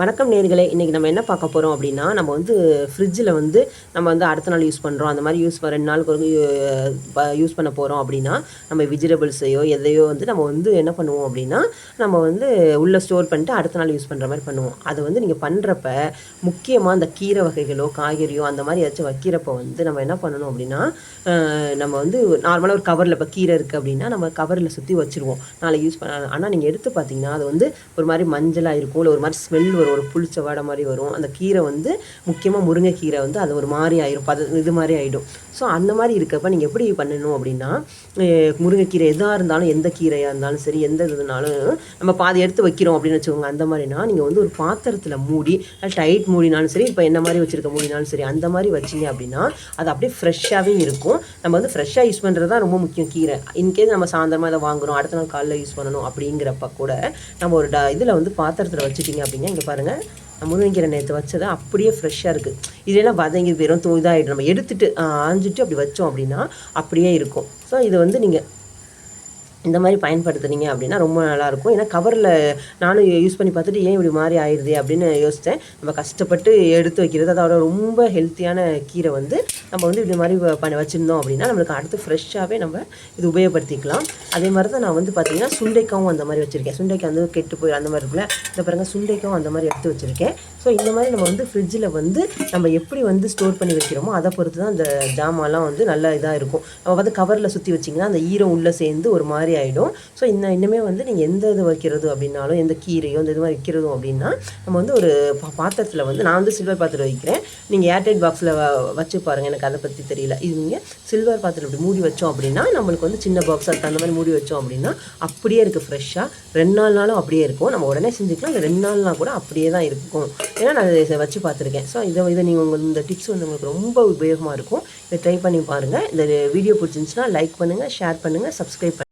வணக்கம் நேர்களே இன்றைக்கி நம்ம என்ன பார்க்க போகிறோம் அப்படின்னா நம்ம வந்து ஃப்ரிட்ஜில் வந்து நம்ம வந்து அடுத்த நாள் யூஸ் பண்ணுறோம் அந்த மாதிரி யூஸ் ரெண்டு நாளுக்கு ஒரு யூஸ் பண்ண போகிறோம் அப்படின்னா நம்ம வெஜிடபிள்ஸையோ எதையோ வந்து நம்ம வந்து என்ன பண்ணுவோம் அப்படின்னா நம்ம வந்து உள்ளே ஸ்டோர் பண்ணிட்டு அடுத்த நாள் யூஸ் பண்ணுற மாதிரி பண்ணுவோம். அதை வந்து நீங்கள் பண்ணுறப்ப முக்கியமாக அந்த கீரை வகைகளோ காய்கறியோ அந்த மாதிரி ஏதாச்சும் வைக்கிறப்ப வந்து நம்ம என்ன பண்ணணும் அப்படின்னா நம்ம வந்து நார்மலாக ஒரு கவரில் இப்போ கீரை இருக்குது அப்படின்னா நம்ம கவரில் சுற்றி வச்சுருவோம். நாளை யூஸ் பண்ண ஆனால் நீங்கள் எடுத்து பார்த்தீங்கன்னா அது வந்து ஒரு மாதிரி மஞ்சளாக இருக்கும் இல்லை ஒரு மாதிரி ஸ்மெல் வரும். ஒரு புளிச்ச வடை மாதிரி வரும். அந்த கீரை வந்து முக்கியமாக முருங்கைக்கீரை வந்து அது ஒரு மாதிரி ஆயிரும். பத இது மாதிரி ஆகிடும் ஸோ அந்த மாதிரி இருக்கப்ப நீங்கள் எப்படி பண்ணணும் அப்படின்னா முருங்கைக்கீரை எதாக இருந்தாலும் எந்த கீரையாக இருந்தாலும் சரி எந்த இதுனாலும் நம்ம பாதி எடுத்து வைக்கிறோம் அப்படின்னு வச்சுக்கோங்க. அந்த மாதிரினா நீங்கள் வந்து ஒரு பாத்திரத்தில் மூடி டைட் மூடினாலும் சரி இப்போ என்ன மாதிரி வச்சுருக்க மூடினாலும் சரி அந்த மாதிரி வச்சிங்க அப்படின்னா அது அப்படியே ஃப்ரெஷ்ஷாகவே இருக்கும். நம்ம வந்து ஃப்ரெஷ்ஷாக யூஸ் பண்ணுறது தான் ரொம்ப முக்கியம் கீரை. இன்கேஸ் நம்ம சாயந்தரமாக இதை வாங்குறோம் அடுத்த நாள் காலைல யூஸ் பண்ணணும் அப்படிங்கிறப்ப கூட நம்ம ஒரு ட இதில் வந்து பாத்திரத்தில் வச்சுட்டிங்க அப்படின்னா இங்கே பாருங்கள் முருங்கைக்கீரை நேற்று வச்சது அப்படியே ஃப்ரெஷ்ஷாக இருக்குது இதெல்லாம் வதங்கி வெறும் தூ நம்ம எடுத்துட்டு ஆஞ்சிட்டு அப்படி வச்சோம் அப்படின்னா அப்படியே இருக்கும். ஸோ இது வந்து நீங்கள் இந்த மாதிரி பயன்படுத்துனீங்க அப்படின்னா ரொம்ப நல்லாயிருக்கும். ஏன்னா கவரில் நானும் யூஸ் பண்ணி பார்த்துட்டு ஏன் இப்படி மாதிரி ஆயிடுது அப்படின்னு யோசித்தேன். நம்ம கஷ்டப்பட்டு எடுத்து வைக்கிறது அதோட ரொம்ப ஹெல்த்தியான கீரை வந்து நம்ம வந்து இப்படி மாதிரி பண்ணி வச்சுருந்தோம் அப்படின்னா நம்மளுக்கு அடுத்து ஃப்ரெஷ்ஷாகவே நம்ம இது உபயோகப்படுத்திக்கலாம். அதே மாதிரி தான் நான் வந்து பார்த்திங்கன்னா சுண்டைக்காவும் அந்த மாதிரி வச்சுருக்கேன். சுண்டைக்காய் வந்து கெட்டு போய் அந்த மாதிரி இருக்குல்ல இந்த பாருங்க சுண்டைக்காவும் அந்த மாதிரி எடுத்து வச்சுருக்கேன். ஸோ இந்த மாதிரி நம்ம வந்து ஃப்ரிட்ஜில் வந்து நம்ம எப்படி வந்து ஸ்டோர் பண்ணி வைக்கிறோமோ அதை பொறுத்து தான் அந்த ஜாமான்லாம் வந்து நல்ல இதாக இருக்கும். நம்ம வந்து கவரில் சுற்றி வச்சிங்கன்னா அந்த ஈரம் உள்ளே சேர்ந்து ஒரு மாதிரி ஆகிடும் ஸோ இந்த இன்னுமே வந்து நீங்கள் எந்த இது வைக்கிறது அப்படின்னாலும் எந்த கீரையோ இந்த இது மாதிரி வைக்கிறதும் அப்படின்னா நம்ம வந்து ஒரு பா- பாத்திரத்தில் வந்து நான் வந்து சில்வர் பாத்திரம் வைக்கிறேன். நீங்கள் ஏர்டைட் பாக்ஸில் வச்சு பாருங்கள் எனக்கு அதை பற்றி தெரியல. இது நீங்கள் சில்வர் பாத்திரம் இப்படி மூடி வச்சோம் அப்படின்னா நம்மளுக்கு வந்து சின்ன பாக்ஸ் அதுக்கு அந்த மாதிரி மூடி வச்சோம் அப்படின்னா அப்படியே இருக்குது ஃப்ரெஷ்ஷாக ரெண்டு நாள் நாளும் அப்படியே இருக்கும். நம்ம உடனே செஞ்சுக்கலாம். இந்த ரெண்டு நாள்னா கூட அப்படியே தான் இருக்கும். ஏன்னா நான் இதை வச்சு பார்த்துருக்கேன் ஸோ இதை இதை நீங்கள் உங்கள் இந்த டிப்ஸ் வந்து உங்களுக்கு ரொம்ப உபயோகமாக இருக்கும். இதை ட்ரை பண்ணி பாருங்கள் இந்த வீடியோ பிடிச்சிருந்துச்சுன்னா லைக் பண்ணுங்கள் ஷேர் பண்ணுங்கள் சப்ஸ்கிரைப் பண்ணுங்கள்